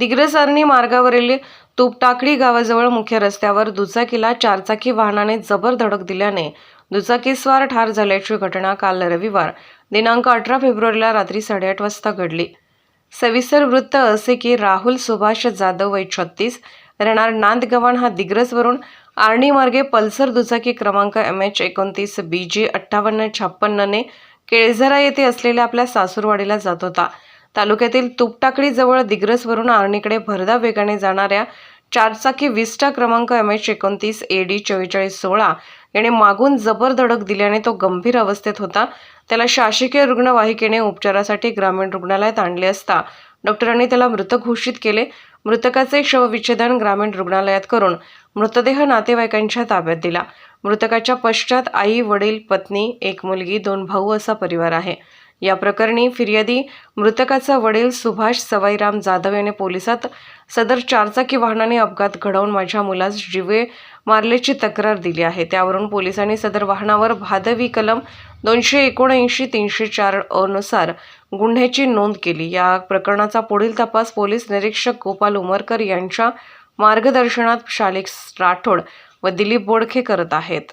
दिग्रसरणी मार्गावरील तुपटाकडी गावाजवळ मुख्य रस्त्यावर दुचाकीला चारचाकी वाहनाने जबर धडक दिल्याने दुचाकीस्वार ठार झाल्याची घटना काल रविवार दिनांक अठरा फेब्रुवारीला रात्री साडेआठ वाजता घडली. सविस्तर वृत्त असे की राहुल सुभाष जाधव वय छत्तीस राहणार नांदगव्हाण हा दिग्रसवरून आर्णी मार्गे पल्सर दुचाकी क्रमांक एम एच एकोणतीस बी जी अठ्ठावन्न छप्पन्नने केळझरा येथे असलेल्या आपल्या सासूरवाडीला जात होता. तालुक्यातील तुपटाकडीजवळ दिग्रसवरून आर्णीकडे भरधा वेगाने जाणाऱ्या चारचाकी विस्टा क्रमांक एम एच एकोणतीस ए डी चव्वेचाळीस सोळा याने मागून जबर धडक दिल्याने तो गंभीर अवस्थेत होता. त्याला शासकीय रुग्णवाहिकेने उपचारासाठी ग्रामीण रुग्णालयात आणले असता डॉक्टरांनी त्याला मृत घोषित केले. मृतकाचे शवविच्छेदन ग्रामीण रुग्णालयात करून मृतदेह नातेवाईकांच्या ताब्यात दिला. मृतकाच्या पश्चात आई वडील पत्नी एक मुलगी दोन भाऊ असा परिवार आहे. या प्रकरणी फिर्यादी मृतकाचा वडील सुभाष सवाईराम जाधव याने पोलिसात सदर चारचाकी वाहनाने अपघात घडवून माझ्या मुलास जीवे मारल्याची तक्रार दिली आहे. त्यावरून पोलिसांनी सदर वाहनावर भादवी कलम दोनशे एकोणऐंशी तीनशे चार अनुसार गुन्ह्याची नोंद केली. या प्रकरणाचा पुढील तपास पोलीस निरीक्षक गोपाल उमरकर यांच्या मार्गदर्शनात शालिक राठोड व दिलीप बोडखे करत आहेत.